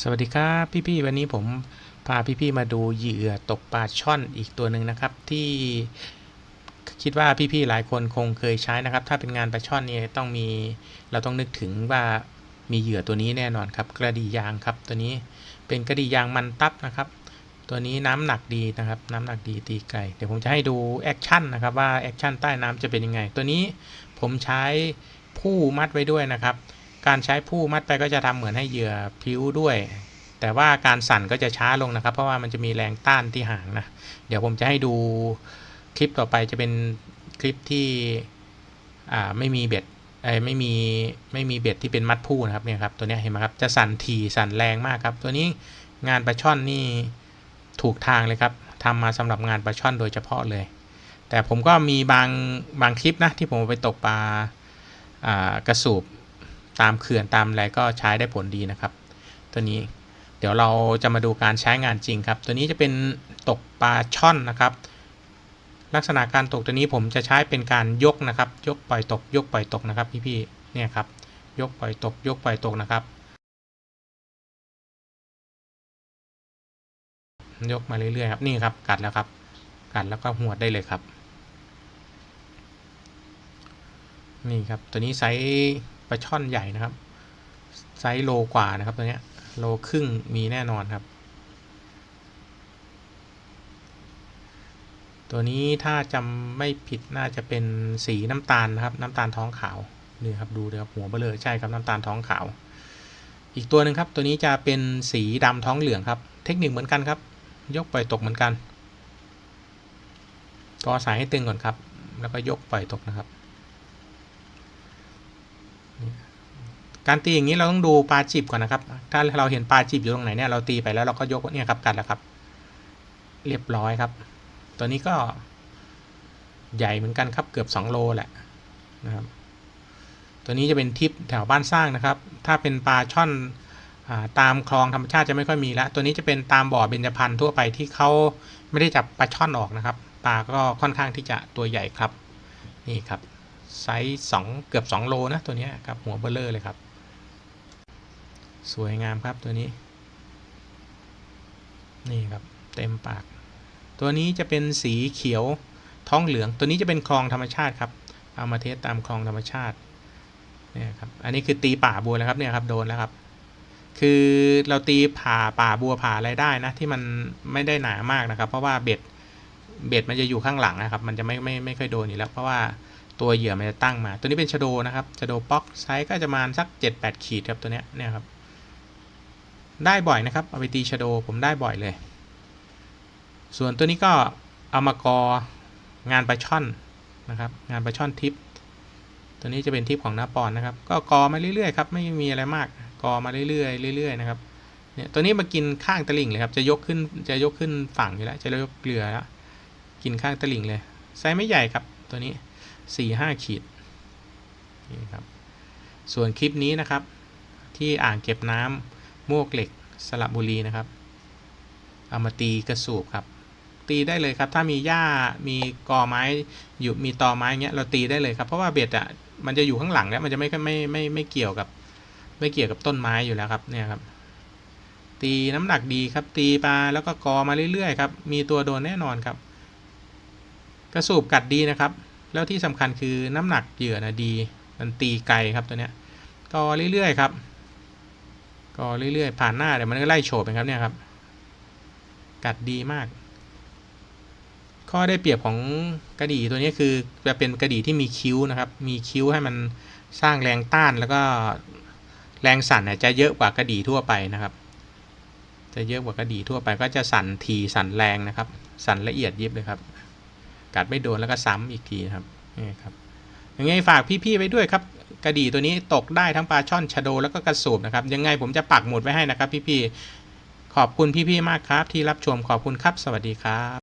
สวัสดีครับพี่ๆวันนี้ผมพาพี่ๆมาดูเหยื่อตกปลาช่อนอีกตัวหนึ่งนะครับ ที่คิดว่าพี่ๆหลายคนคงเคยใช้นะครับ ถ้าเป็นงานปลาช่อนนี่ต้องมีเราต้องนึกถึงว่ามีเหยื่อตัวนี้แน่นอนครับ กระดี่ยางครับ ตัวนี้เป็นกระดี่ยางมันตับนะครับ ตัวนี้น้ำหนักดีนะครับ น้ำหนักดีตีไก่เดี๋ยวผมจะให้ดูแอคชั่นนะครับว่าแอคชั่นใต้น้ำจะเป็นยังไง ตัวนี้ผมใช้ผู้มัดไว้ด้วยนะครับ การใช้ผู้มัดไปก็จะทำเหมือนให้เหยื่อพิ้วด้วย แต่ว่าการสั่นก็จะช้าลงนะครับ เพราะว่ามันจะมีแรงต้านที่หางนะ เดี๋ยวผมจะให้ดูคลิปต่อไปจะเป็นคลิปที่ไม่มีเบ็ดไม่มีไม่มีเบ็ดที่เป็นมัดผู้นะครับเนี่ยครับตัวนี้เห็นไหมครับจะสั่นทีสั่นแรงมากครับ ตัวนี้งานปลาช่อนนี่ถูกทางเลยครับทำมาสำหรับงานปลาช่อนโดยเฉพาะเลย แต่ผมก็มีบางบางคลิปนะที่ผมไปตกปลาอ่ากระสูบ ตามเขื่อนตามอะไรก็ใช้ได้ผลดีนะครับ ตัวนี้เดี๋ยวเราจะมาดูการใช้งานจริงครับ ตัวนี้จะเป็นตกปลาช่อนนะครับ ลักษณะการตกตัวนี้ผมจะใช้เป็นการยกนะครับ ยกปล่อยตก ยกปล่อยตกนะครับพี่ๆเนี่ยครับ ยกปล่อยตก ยกปล่อยตกนะครับ ยกมาเรื่อยๆครับนี่ครับกัดแล้วครับ กัดแล้วก็หวดได้เลยครับนี่ครับ ตัวนี้ไซส์ปลาช่อนใหญ่นะครับ ไซส์โลกว่านะครับตัวเนี้ยโลครึ่งมีแน่นอนครับ ตัวนี้ถ้าจำไม่ผิดน่าจะเป็นสีน้ำตาลนะครับ น้ำตาลท้องขาวนี่ครับดูเลยครับหัวเบลอใช่ครับน้ำตาลท้องขาว อีกตัวหนึ่งครับ ตัวนี้จะเป็นสีดำท้องเหลืองครับ เทคนิคเหมือนกันครับ ยกปล่อยตกเหมือนกันก็สายให้ตึงก่อนครับ แล้วก็ยกปล่อยตกนะครับ การตีอย่างนี้เราต้องดูปลาจีบก่อนนะครับ ถ้าเราเห็นปลาจีบอยู่ตรงไหนเนี่ยเราตีไปแล้วเราก็ยกเนี่ยครับกัดแล้วครับ เรียบร้อยครับ ตัวนี้ก็ใหญ่เหมือนกันครับเกือบ 2 โลแหละนะครับตัวนี้จะเป็นทิปแถวบ้านสร้างนะครับ ถ้าเป็นปลาช่อนอตามคลองธรรมชาติจะไม่ค่อยมีแล้วตัวนี้จะเป็นตามบ่อเบญจพรรณทั่วไปที่เขาไม่ได้จับปลาช่อนออกนะครับ ปลาก็ค่อนข้างที่จะตัวใหญ่ครับ นี่ครับ ไซส์สองเกือบ 2 โลนะตัวนี้ครับหัวเบลเลอร์เลยครับ สวยงามครับตัวนี้ นี่ครับเต็มปาก ตัวนี้จะเป็นสีเขียวท้องเหลือง ตัวนี้จะเป็นคลองธรรมชาติครับ เอามาเทสตามคลองธรรมชาติเนี่ยครับอันนี้คือตีป่าบัวแล้วครับเนี่ยครับโดนแล้วครับ คือเราตีผ่าป่าบัวผ่าอะไรได้นะที่มันไม่ได้หนามากนะครับ เพราะว่าเบ็ดเบ็ดมันจะอยู่ข้างหลังนะครับ มันจะไม่ไม่ไม่ค่อยโดนอยู่แล้วเพราะว่า ตัวเหยื่อมันจะตั้งมา ตัวนี้เป็นชโดนะครับชโดป๊อกไซส์ก็จะมาสัก 7-8 ขีดครับตัวเนี้ยเนี่ยครับ ได้บ่อยนะครับเอาไปตีชโดผมได้บ่อยเลย ส่วนตัวนี้ก็เอามากองานปลาช่อนนะครับ งานปลาช่อนทิป ตัวนี้จะเป็นทิปของน้าปอนนะครับ ก็กอมาเรื่อยๆครับไม่มีอะไรมากกอมาเรื่อยๆเรื่อยๆนะครับเนี่ยตัวนี้มากินข้างตะลิ่งเลยครับ จะยกขึ้น จะยกขึ้นฝั่งอยู่แล้ว จะยกเกลือแล้ว กินข้างตะลิ่งเลย ไซส์ไม่ใหญ่ครับตัวนี้ สี่ห้าขีดนี่ครับส่วนคลิปนี้นะครับ ที่อ่างเก็บน้ำมวกเหล็กสระบุรีนะครับ เอามาตีกระสูบครับ ตีได้เลยครับ ถ้ามีหญ้ามีกอไม้อยู่มีตอไม้เงี้ยเราตีได้เลยครับ เพราะว่าเบ็ดอะมันจะอยู่ข้างหลังแล้วมันจะไม่ไม่ไม่ไม่เกี่ยวกับ ไม่เกี่ยวกับต้นไม้อยู่แล้วครับเนี่ยครับ ตีน้ำหนักดีครับตีปลาแล้วก็กอมาเรื่อยๆครับ มีตัวโดนแน่นอนครับ กระสูบกัดดีนะครับ แล้วที่สำคัญคือน้ำหนักเหยื่อนะดี มันตีไกลครับตัวเนี้ยกอเรื่อยๆครับ ก็เรื่อยๆผ่านหน้าเดี๋ยวมันก็ไล่โฉบไปครับเนี่ยครับ กัดดีมาก ข้อได้เปรียบของกระดี่ตัวนี้คือจะเป็นกระดี่ที่มีคิ้วนะครับ มีคิ้วให้มันสร้างแรงต้านแล้วก็แรงสั่นเนี่ยจะเยอะกว่ากระดี่ทั่วไปนะครับ จะเยอะกว่ากระดี่ทั่วไปก็จะสั่นทีสั่นแรงนะครับ สั่นละเอียดยิบเลยครับ กัดไม่โดนแล้วก็ซ้ำอีกทีครับนี่ครับยังไงฝากพี่ๆไว้ด้วยครับกระดี่ตัวนี้ตกได้ทั้งปลาช่อนชะโดแล้วก็กระสูบนะครับ ยังไงผมจะปักหมุดไว้ให้นะครับ พี่ๆขอบคุณพี่ๆมากครับ ที่รับชมขอบคุณครับ สวัสดีครับ